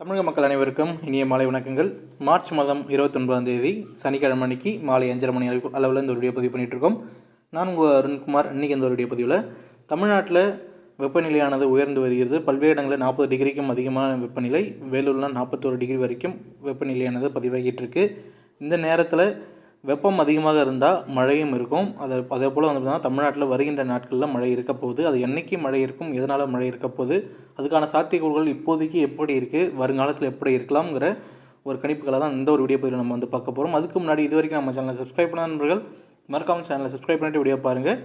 தமிழக மக்கள் அனைவருக்கும் இனிய மாலை வணக்கங்கள். மார்ச் மாதம் இருபத்தொன்பதாம் தேதி சனிக்கிழமை அன்னைக்கு மாலை அஞ்சரை மணி அளவு அளவில் இந்த ஒரு வீடியோ பதிவு பண்ணிகிட்ருக்கோம் இருக்கோம். நான் உங்கள் அருண்குமார். இன்றைக்கி இந்த ஒரு வீடியோ பதிவில் தமிழ்நாட்டில் வெப்பநிலையானது உயர்ந்து வருகிறது. பல்வேறு இடங்களில் நாற்பது டிகிரிக்கும் அதிகமான வெப்பநிலை. வேலூர்லாம் நாற்பத்தோரு டிகிரி வரைக்கும் வெப்பநிலையானது பதிவாகிட்டு இருக்கு. இந்த நேரத்தில் வெப்பம் அதிகமாக இருந்தால் மழையும் இருக்கும். அதை அதே போல் வந்து பார்த்தீங்கன்னா தமிழ்நாட்டில் வருகின்ற நாட்களில் மழை இருக்க போகுது. அது என்றைக்கு மழை இருக்கும் எதனால் மழை இருக்க போகுது அதுக்கான சாத்தியக்கூறுகள் இப்போதைக்கு எப்படி இருக்குது வருங்காலத்தில் எப்படி இருக்கலாம்ங்கிற ஒரு கணிப்புகளை தான் இந்த ஒரு வீடியோ பதிவில் நம்ம வந்து பார்க்க போகிறோம் அதுக்கு முன்னாடி இது வரைக்கும் நம்ம சேனலை சப்ஸ்கிரைப் பண்ண நண்பர்கள் மறக்காம சேனலை சப்ஸ்கிரைப் பண்ணிட்டு வீடியோ பாருங்கள்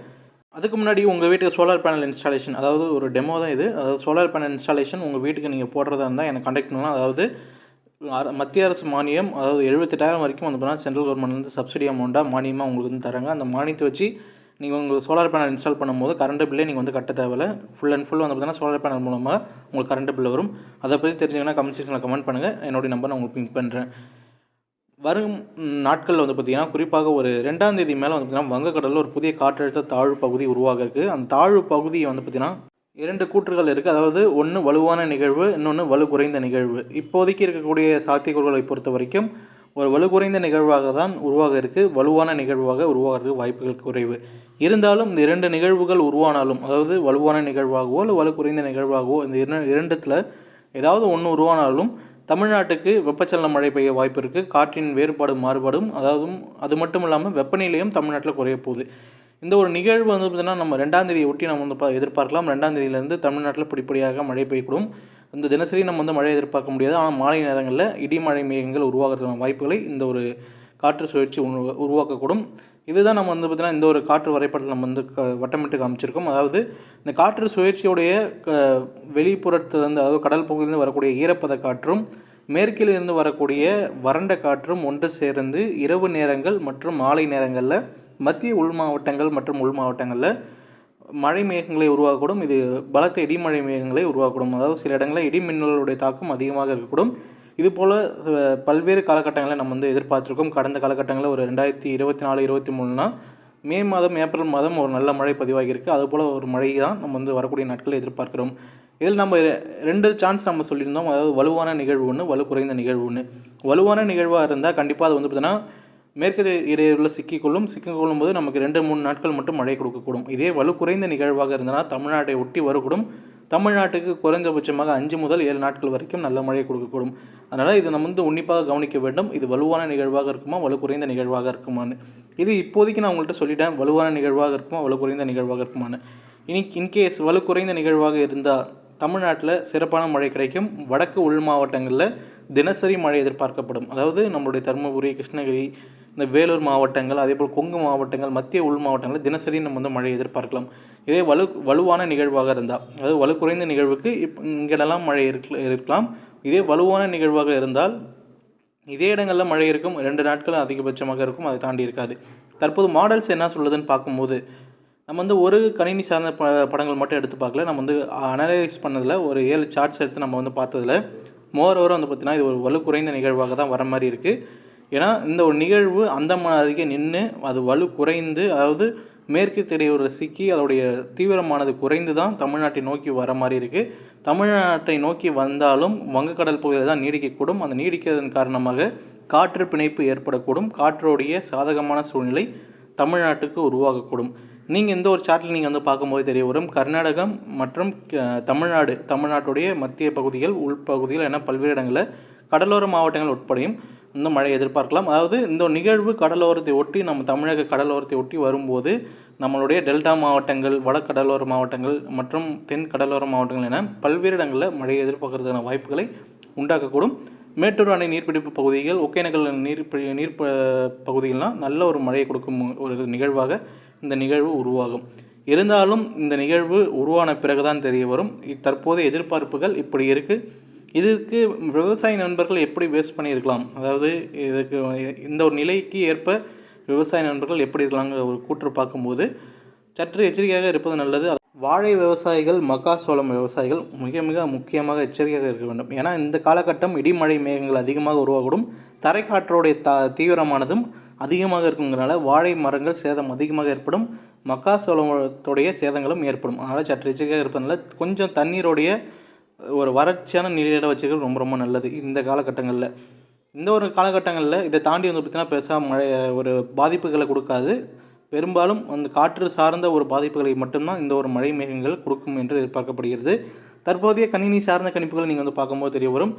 அதுக்கு முன்னாடி உங்கள் வீட்டுக்கு சோலார் பேனல் இன்ஸ்டாலேஷன் அதாவது ஒரு டெமோ தான் இது. அதாவது சோலார் பேனல் இன்ஸ்டாலேஷன் உங்கள் வீட்டுக்கு நீங்கள் போடுறதா இருந்தால் எனக்கு கான்டாக்ட் பண்ணலாம். அதாவது மத்திய அரசு மானியம் அதாவது எழுபத்தெட்டாயிரம் வரைக்கும் வந்து பார்த்தீங்கன்னா சென்ட்ரல் கவர்மெண்ட்லேருந்து சப்சிடி அமௌண்ட்டாக மானியமாக உங்களுக்கு வந்து தராங்க. அந்த மானியத்தை வச்சு நீங்கள் உங்கள் சோலார் பேனல் இன்ஸ்டால் பண்ணும்போது கரண்ட் பில்லே நீங்கள் வந்து கட்ட தேவையில்ல. ஃபுல் அண்ட் ஃபுல் வந்து பார்த்தீங்கன்னா சோலார் பேனல் மூலமாக உங்களுக்கு கரண்ட் பில் வரும். அதை பற்றி தெரிஞ்சிங்கன்னா கமெண்ட் செக்ஷனில் கமெண்ட் பண்ணுங்கள் என்னுடைய நம்பர் நான் உங்களுக்கு பிங்க் பண்ணுறேன் வரும் நாட்களில் வந்து பார்த்திங்கன்னா குறிப்பாக ஒரு ரெண்டாம் தேதி மேலே வந்து பார்த்திங்கன்னா வங்கக்கடலில் ஒரு புதிய காற்றழுத்த தாழ்வு பகுதி உருவாக இருக்குது அந்த தாழ்வு பகுதியை வந்து பார்த்திங்கன்னா இரண்டு கூற்றுகள் இருக்குது அதாவது ஒன்று வலுவான நிகழ்வு இன்னொன்று வலு குறைந்த நிகழ்வு. இப்போதைக்கு இருக்கக்கூடிய சாத்தியக்கூறுகளை பொறுத்த வரைக்கும் ஒரு வலு குறைந்த நிகழ்வாக தான் உருவாக இருக்குது வலுவான நிகழ்வாக உருவாகிறதுக்கு வாய்ப்புகள் குறைவு. இருந்தாலும் இந்த இரண்டு நிகழ்வுகள் உருவானாலும் அதாவது வலுவான நிகழ்வாகவோ இல்லை வலு குறைந்த நிகழ்வாகவோ இந்த இரண்டத்தில் ஏதாவது ஒன்று உருவானாலும் தமிழ்நாட்டுக்கு வெப்பச்சலன மழை பெய்ய வாய்ப்பு இருக்குது காற்றின் வேறுபாடு மாறுபாடும் அதாவது அது மட்டும் இல்லாமல் வெப்பநிலையும் தமிழ்நாட்டில் குறைய போகுது. இந்த ஒரு நிகழ்வு வந்து பார்த்திங்கன்னா நம்ம ரெண்டாம் தேதியை ஒட்டி நம்ம வந்து பா- எதிர்பார்க்கலாம். ரெண்டாம் தேதியிலேருந்து தமிழ்நாட்டில் படிப்படியாக மழை பெய்யக்கூடும். இந்த தினசரி நம்ம வந்து மழை எதிர்பார்க்க முடியாது. ஆனால் மாலை நேரங்களில் இடி மழை மேகங்கள் உருவாகிறதுக்கான வாய்ப்புகளை இந்த ஒரு காற்று சுழற்சி உருவா உருவாக்கக்கூடும். இதுதான் நம்ம வந்து பார்த்திங்கன்னா இந்த ஒரு காற்று வரைபடத்தில் நம்ம வந்து க வட்டமிட்டு காமிச்சிருக்கோம். அதாவது இந்த காற்று சுழற்சியுடைய க வெளிப்புறத்திலிருந்து அதாவது கடல் பகுதியிலிருந்து வரக்கூடிய ஈரப்பத காற்றும் மேற்கிலிருந்து வரக்கூடிய வறண்ட காற்றும் ஒன்று சேர்ந்து இரவு நேரங்கள் மற்றும் மாலை நேரங்களில் மத்திய உள் மாவட்டங்கள் மற்றும் உள் மாவட்டங்களில் மழை மேகங்களை உருவாக்கக்கூடும். இது பலத்த இடிமழை மேகங்களை உருவாக்கக்கூடும். அதாவது சில இடங்களில் இடி மின்னலுடைய தாக்கம் அதிகமாக இருக்கக்கூடும். இது போல் பல்வேறு காலகட்டங்களை நம்ம வந்து எதிர்பார்த்துருக்கோம். கடந்த காலகட்டங்களில் ஒரு ரெண்டாயிரத்தி இருபத்தி நாலு இருபத்தி மூணுனா மே மாதம் ஏப்ரல் மாதம் ஒரு நல்ல மழை பதிவாகியிருக்கு. அதுபோல் ஒரு மழை தான் நம்ம வந்து வரக்கூடிய நாட்களை எதிர்பார்க்கிறோம். இதில் நம்ம ரெ- ரெண்டு சான்ஸ் நம்ம சொல்லியிருந்தோம். அதாவது வலுவான நிகழ்வு ஒன்று வலு குறைந்த நிகழ்வு ஒன்று வலுவான நிகழ்வாக இருந்தால் கண்டிப்பாக அது வந்து பார்த்தீங்கன்னா மேற்கு இடையூறில் சிக்கிக்கொள்ளும் சிக்கிக்கொள்ளும் போது நமக்கு ரெண்டு மூணு நாட்கள் மட்டும் மழை கொடுக்கக்கூடும். இதே வலு குறைந்த நிகழ்வாக இருந்தனா தமிழ்நாட்டை ஒட்டி வரக்கூடும் தமிழ்நாட்டுக்கு குறைந்தபட்சமாக அஞ்சு முதல் ஏழு நாட்கள் வரைக்கும் நல்ல மழை கொடுக்கக்கூடும். அதனால் இது நம்ம வந்து உன்னிப்பாக கவனிக்க வேண்டும். இது வலுவான நிகழ்வாக இருக்குமா வலு குறைந்த நிகழ்வாக இருக்குமான்னு. இது இப்போதைக்கு நான் உங்கள்கிட்ட சொல்லிட்டேன். வலுவான நிகழ்வாக இருக்குமா வலு குறைந்த நிகழ்வாக இருக்குமான்னு. இனி இன்கேஸ் வலு குறைந்த நிகழ்வாக இருந்தால் தமிழ்நாட்டில் சிறப்பான மழை கிடைக்கும். வடக்கு உள் மாவட்டங்களில் தினசரி மழை எதிர்பார்க்கப்படும். அதாவது நம்மளுடைய தருமபுரி கிருஷ்ணகிரி இந்த வேலூர் மாவட்டங்கள் அதேபோல் கொங்கு மாவட்டங்கள் மத்திய உள் மாவட்டங்களில் தினசரி நம்ம வந்து மழை எதிர்பார்க்கலாம். இதே வலு வலுவான நிகழ்வாக இருந்தால் அதாவது வலு குறைந்த நிகழ்வுக்கு இப் இங்கெல்லாம் மழை இருக்க இருக்கலாம். இதே வலுவான நிகழ்வாக இருந்தால் இதே இடங்களில் மழை இருக்கும் ரெண்டு நாட்கள் அதிகபட்சமாக இருக்கும் அதை தாண்டி இருக்காது. தற்போது மாடல்ஸ் என்ன சொல்லுதுன்னு பார்க்கும்போது நம்ம வந்து ஒரு கணினி சார்ந்த ப படங்கள் மட்டும் எடுத்து பார்க்கல நம்ம வந்து அனலைஸ் பண்ணதில் ஒரு ஏழு சார்ட்ஸ் எடுத்து நம்ம வந்து பார்த்ததுல மோர் வந்து பார்த்திங்கன்னா இது ஒரு வலு குறைந்த நிகழ்வாக தான் வர மாதிரி இருக்குது ஏன்னா இந்த ஒரு நிகழ்வு அந்தமான் அருகே நின்று அது வலு குறைந்து அதாவது மேற்கு இடையூரில் சிக்கி அதோடைய தீவிரமானது குறைந்து தான் தமிழ்நாட்டை நோக்கி வர மாதிரி இருக்குது தமிழ்நாட்டை நோக்கி வந்தாலும் வங்கக்கடல் பகுதியில் தான் நீடிக்கக்கூடும். அந்த நீடிக்கிறதன் காரணமாக காற்று பிணைப்பு ஏற்படக்கூடும். காற்றோடைய சாதகமான சூழ்நிலை தமிழ்நாட்டுக்கு உருவாகக்கூடும். நீங்கள் இந்த ஒரு சார்ட்டில் நீங்கள் வந்து பார்க்கும்போது தெரிய வரும். கர்நாடகம் மற்றும் தமிழ்நாடு தமிழ்நாட்டுடைய மத்திய பகுதிகள் உள்பகுதிகள் என பல்வேறு இடங்களில் கடலோர மாவட்டங்கள் உட்படையும் இந்த மழை எதிர்பார்க்கலாம். அதாவது இந்த நிகழ்வு கடலோரத்தை ஒட்டி நம்ம தமிழக கடலோரத்தை ஒட்டி வரும்போது நம்மளுடைய டெல்டா மாவட்டங்கள் வட கடலோர மாவட்டங்கள் மற்றும் தென் கடலோர மாவட்டங்கள் என பல்வேறு இடங்களில் மழையை எதிர்பார்க்கறதுக்கான வாய்ப்புகளை உண்டாக்கக்கூடும். மேட்டூர் அணை நீர்பிடிப்பு பகுதிகள் ஒகேனக்கல் நீர் நீர் பகுதிகள்லாம் நல்ல ஒரு மழையை கொடுக்கும் ஒரு நிகழ்வாக இந்த நிகழ்வு உருவாகும். இருந்தாலும் இந்த நிகழ்வு உருவான பிறகுதான் தெரிய வரும். தற்போதைய எதிர்பார்ப்புகள் இப்படி இருக்குது இதுக்கு விவசாய நண்பர்கள் எப்படி பேஸ் பண்ணியிருக்கலாம்? அதாவது இதுக்கு இந்த ஒரு நிலைக்கு ஏற்ப விவசாய நண்பர்கள் எப்படி இருக்கலாங்கிற ஒரு கூற்று பார்க்கும்போது சற்று எச்சரிக்கையாக இருப்பது நல்லது. வாழை விவசாயிகள் மக்காசோளம் விவசாயிகள் மிக மிக முக்கியமாக எச்சரிக்கையாக இருக்க வேண்டும். ஏன்னா இந்த காலகட்டம் இடிமழை மேகங்கள் அதிகமாக உருவாகக்கூடும். தரைக்காற்றோடைய த தீவிரமானதும் அதிகமாக இருக்குங்கிறனால வாழை மரங்கள் சேதம் அதிகமாக ஏற்படும். மக்காசோளத்துடைய சேதங்களும் ஏற்படும். அதனால் சற்று எச்சரிக்கையாக இருப்பதனால கொஞ்சம் தண்ணீருடைய ஒரு வறட்சியான நிலையில் வச்சுக்கிறது ரொம்ப ரொம்ப நல்லது இந்த காலகட்டங்களில். இந்த ஒரு காலகட்டங்களில் இதை தாண்டி வந்து பார்த்திங்கன்னா பெருசாக மழை ஒரு பாதிப்புகளை கொடுக்காது. பெரும்பாலும் அந்த காற்று சார்ந்த ஒரு பாதிப்புகளை மட்டும்தான் இந்த ஒரு மழை மேகங்கள் கொடுக்கும் என்று எதிர்பார்க்கப்படுகிறது. தற்போதைய கணினி சார்ந்த கணிப்புகளை நீங்கள் வந்து பார்க்கும்போது தெரிய வரும்.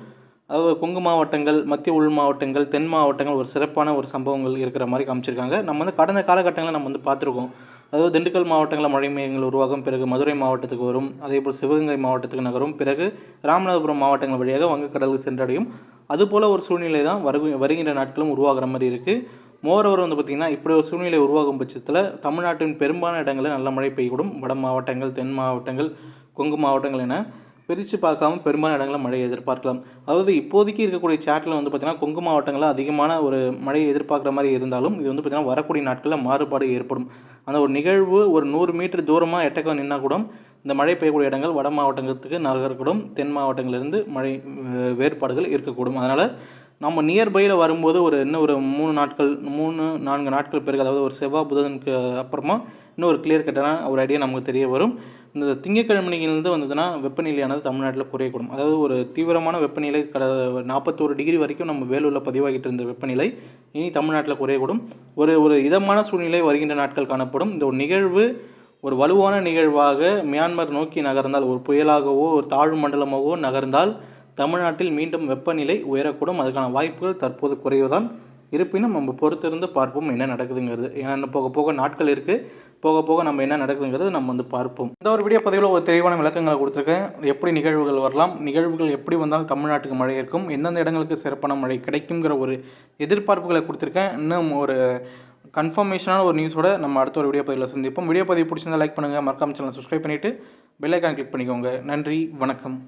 அதாவது கொங்கு மாவட்டங்கள் மத்திய உள் மாவட்டங்கள் தென் மாவட்டங்கள் ஒரு சிறப்பான ஒரு சம்பவங்கள் இருக்கிற மாதிரி காமிச்சிருக்காங்க. நம்ம வந்து கடந்த காலகட்டங்களில் நம்ம வந்து பார்த்துருக்கோம். அதாவது திண்டுக்கல் மாவட்டங்களில் மழை மேகங்கள் உருவாகும் பிறகு மதுரை மாவட்டத்துக்கு வரும் அதேபோல் சிவகங்கை மாவட்டத்துக்கு நகரும் பிறகு ராமநாதபுரம் மாவட்டங்கள் வழியாக வங்கக்கடலுக்கு சென்றடையும். அதுபோல் ஒரு சூழ்நிலை தான் வரு வருகின்ற நாட்களும் உருவாகிற மாதிரி இருக்குது மோரோவர் வந்து பார்த்திங்கன்னா இப்படி ஒரு சூழ்நிலை உருவாகும் பட்சத்தில் தமிழ்நாட்டின் பெரும்பாலான இடங்களில் நல்ல மழை பெய்யக்கூடும். வட மாவட்டங்கள் தென் மாவட்டங்கள் கொங்கு மாவட்டங்கள் என. பிரித்து பார்க்காம பெரும்பாலான இடங்களில் மழையை எதிர்பார்க்கலாம். அதாவது இப்போதைக்கு இருக்கக்கூடிய சாட்டில் வந்து பார்த்திங்கன்னா கொங்கு மாவட்டங்களில் அதிகமான ஒரு மழையை எதிர்பார்க்குற மாதிரி இருந்தாலும் இது வந்து பார்த்திங்கன்னா வரக்கூடிய நாட்களில் மாறுபாடு ஏற்படும். அந்த ஒரு நிகழ்வு ஒரு நூறு மீட்டர் தூரமாக எட்டக்கம் நின்னால் கூட இந்த மழை பெய்யக்கூடிய இடங்கள் வட மாவட்டங்களுக்கு நகரக்கூடும் தென் மாவட்டங்களிலிருந்து மழை வேறுபாடுகள் இருக்கக்கூடும். அதனால் நம்ம நியர்பையில் வரும்போது ஒரு இன்னும் ஒரு மூணு நாட்கள் மூணு நான்கு நாட்கள் பிறகு அதாவது ஒரு செவ்வாய் புதனுக்கு அப்புறமா இன்னும் ஒரு கிளியர் கட்டான ஒரு ஐடியா நமக்கு தெரிய வரும். இந்த திங்கக்கிழமையிலிருந்து வந்ததுன்னா வெப்பநிலையானது தமிழ்நாட்டில் குறையக்கூடும். அதாவது ஒரு தீவிரமான வெப்பநிலை கட நாற்பத்தோரு டிகிரி வரைக்கும் நம்ம வேலூரில் பதிவாகிட்டு இருந்த வெப்பநிலை இனி தமிழ்நாட்டில் குறையக்கூடும். ஒரு ஒரு இதமான சூழ்நிலை வருகின்ற நாட்கள் காணப்படும். இந்த ஒரு நிகழ்வு ஒரு வலுவான நிகழ்வாக மியான்மர் நோக்கி நகர்ந்தால் ஒரு புயலாகவோ ஒரு தாழ்வு மண்டலமாகவோ நகர்ந்தால் தமிழ்நாட்டில் மீண்டும் வெப்பநிலை உயரக்கூடும். அதுக்கான வாய்ப்புகள் தற்போது குறைவுதான். இருப்பினும் நம்ம பொறுத்திருந்து பார்ப்போம் என்ன நடக்குதுங்கிறது. ஏன்னா போக போக நாட்கள் இருக்குது போக போக நம்ம என்ன நடக்குதுங்கிறது நம்ம வந்து பார்ப்போம். இந்த ஒரு வீடியோ பதிவில் ஒரு தெளிவான விளக்கங்களை கொடுத்துருக்கேன். எப்படி நிகழ்வுகள் வரலாம்? நிகழ்வுகள் எப்படி வந்தாலும் தமிழ்நாட்டுக்கு மழை இருக்கும் எந்தெந்த இடங்களுக்கு சிறப்பான மழை கிடைக்குங்கிற ஒரு எதிர்பார்ப்புகளை கொடுத்துருக்கேன். இன்னும் ஒரு கன்ஃபர்மேஷனான ஒரு நியூஸோட நம்ம அடுத்த ஒரு வீடியோ பதிவில் சந்திப்போம். வீடியோ பதிவு பிடிச்சிருந்தா லைக் பண்ணுங்கள் மறக்காம சேனல் சப்ஸ்கிரைப் பண்ணிவிட்டு பெல்லைக்கான் கிளிக் பண்ணிக்கோங்க. நன்றி. வணக்கம்.